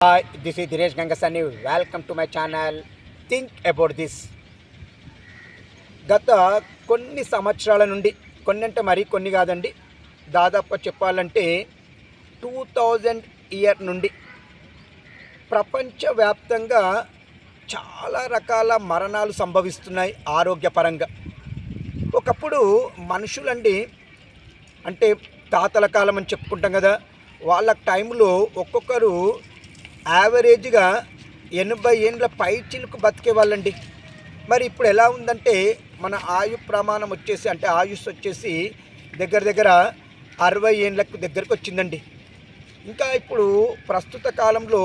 Hi this is Dinesh Gangasani welcome to my channel think about this గత కొన్ని సంవత్సరాల నుండి కొన్ని అంటే మరీ కొన్ని కాదండి దాదాపు చెప్పాలంటే టూ థౌజండ్ ఇయర్ నుండి ప్రపంచవ్యాప్తంగా చాలా రకాల మరణాలు సంభవిస్తున్నాయి ఆరోగ్యపరంగా. ఒకప్పుడు మనుషులండి అంటే తాతల కాలం అని చెప్పుకుంటాం కదా వాళ్ళ టైంలో ఒక్కొక్కరు యావరేజ్గా ఎనభై ఏండ్ల పై చిలుకు బతికే వాళ్ళండి. మరి ఇప్పుడు ఎలా ఉందంటే మన ఆయు ప్రమాణం వచ్చేసి అంటే ఆయుష్ వచ్చేసి దగ్గర దగ్గర అరవై ఏండ్లకు దగ్గరకు వచ్చిందండి. ఇంకా ఇప్పుడు ప్రస్తుత కాలంలో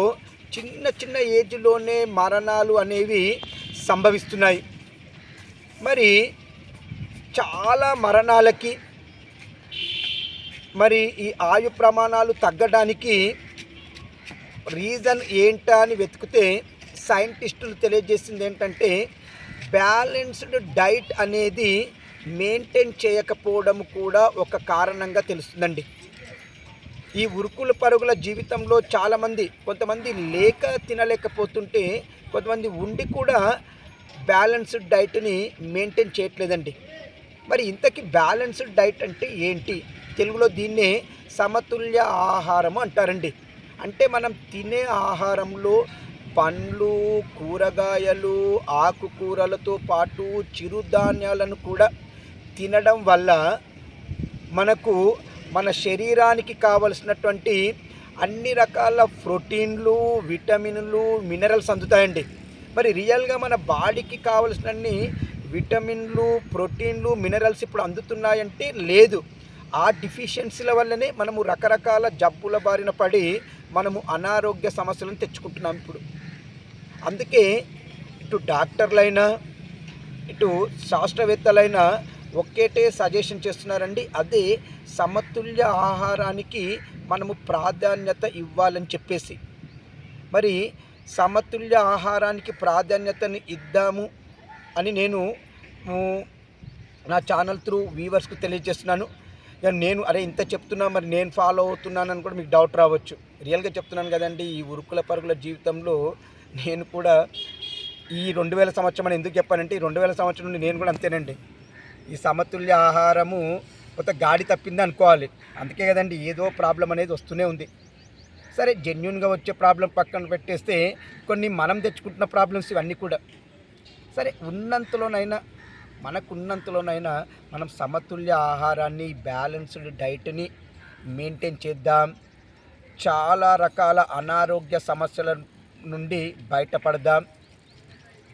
చిన్న చిన్న ఏజ్లోనే మరణాలు అనేవి సంభవిస్తున్నాయి. మరి చాలా మరణాలకి మరి ఈ ఆయు ప్రమాణాలు తగ్గడానికి రీజన్ ఏంటా అని వెతికితే సైంటిస్టులు తెలియజేసింది ఏంటంటే బ్యాలెన్స్డ్ డైట్ అనేది మెయింటైన్ చేయకపోవడం కూడా ఒక కారణంగా తెలుస్తుందండి. ఈ ఉరుకుల పరుగుల జీవితంలో చాలామంది కొంతమంది లేక తినలేకపోతుంటే కొంతమంది ఉండి కూడా బ్యాలెన్స్డ్ డైట్ని మెయింటైన్ చేయట్లేదండి. మరి ఇంతకీ బ్యాలెన్స్డ్ డైట్ అంటే ఏంటి? తెలుగులో దీన్నే సమతుల్య ఆహారం అంటారండి. అంటే మనం తినే ఆహారంలో పండ్లు కూరగాయలు ఆకుకూరలతో పాటు చిరుధాన్యాలను కూడా తినడం వల్ల మనకు మన శరీరానికి కావలసినటువంటి అన్ని రకాల ప్రోటీన్లు విటమిన్లు మినరల్స్ అందుతాయండి. మరి రియల్గా మన బాడీకి కావలసినన్ని విటమిన్లు ప్రోటీన్లు మినరల్స్ ఇప్పుడు అందుతున్నాయంటే లేదు. ఆ డిఫిషియన్సీల వల్లనే మనము రకరకాల జబ్బుల బారిన పడి మనము అనారోగ్య సమస్యలను తెచ్చుకుంటున్నాం ఇప్పుడు. అందుకే ఇటు డాక్టర్లైనా ఇటు శాస్త్రవేత్తలైనా ఒకేటే సజెషన్ చేస్తున్నారండి. అదే సమతుల్య ఆహారానికి మనము ప్రాధాన్యత ఇవ్వాలని చెప్పేసి. మరి సమతుల్య ఆహారానికి ప్రాధాన్యతను ఇద్దాము అని నేను నా ఛానల్ త్రూ వీవర్స్కు తెలియజేస్తున్నాను. నేను అరే ఇంత చెప్తున్నా మరి నేను ఫాలో అవుతున్నానని కూడా మీకు డౌట్ రావచ్చు. రియల్గా చెప్తున్నాను కదండి ఈ ఉరుకుల పరుగుల జీవితంలో నేను కూడా ఈ రెండు వేల సంవత్సరం అని ఎందుకు చెప్పానంటే ఈ రెండు వేల సంవత్సరం నుండి నేను కూడా అంతేనండి. ఈ సమతుల్య ఆహారము కొత్త గాడి తప్పింది అనుకోవాలి. అందుకే కదండి ఏదో ప్రాబ్లం అనేది వస్తూనే ఉంది. సరే జెన్యున్గా వచ్చే ప్రాబ్లం పక్కన పెట్టేస్తే కొన్ని మనం తెచ్చుకుంటున్న ప్రాబ్లమ్స్ ఇవన్నీ కూడా. సరే ఉన్నంతలోనైనా మనకున్నంతలోనైనా మనం సమతుల్య ఆహారాన్ని బ్యాలెన్స్డ్ డైట్ని మెయింటైన్ చేద్దాం. చాలా రకాల అనారోగ్య సమస్యల నుండి బయటపడదాం.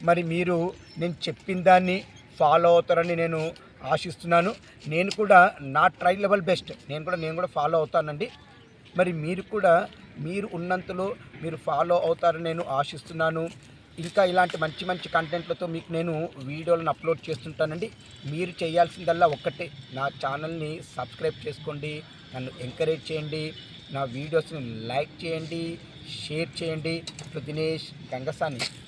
మరి మీరు నేను చెప్పిన దాన్ని ఫాలో అవుతారని నేను ఆశిస్తున్నాను. నేను కూడా నా ట్రై లెవెల్ బెస్ట్. నేను కూడా నేను కూడా ఫాలో అవుతానండి. మరి మీరు కూడా మీరు ఉన్నంతలో మీరు ఫాలో అవుతారని నేను ఆశిస్తున్నాను. ఇంకా ఇలాంటి మంచి మంచి కంటెంట్లతో మీకు నేను వీడియోలను అప్లోడ్ చేస్తుంటానండి. మీరు చేయాల్సిందల్లా ఒక్కటే. నా ఛానల్ని సబ్స్క్రైబ్ చేసుకోండి. నన్ను ఎంకరేజ్ చేయండి. నా వీడియోస్ని లైక్ చేయండి. షేర్ చేయండి. దినేష్ గంగసాని.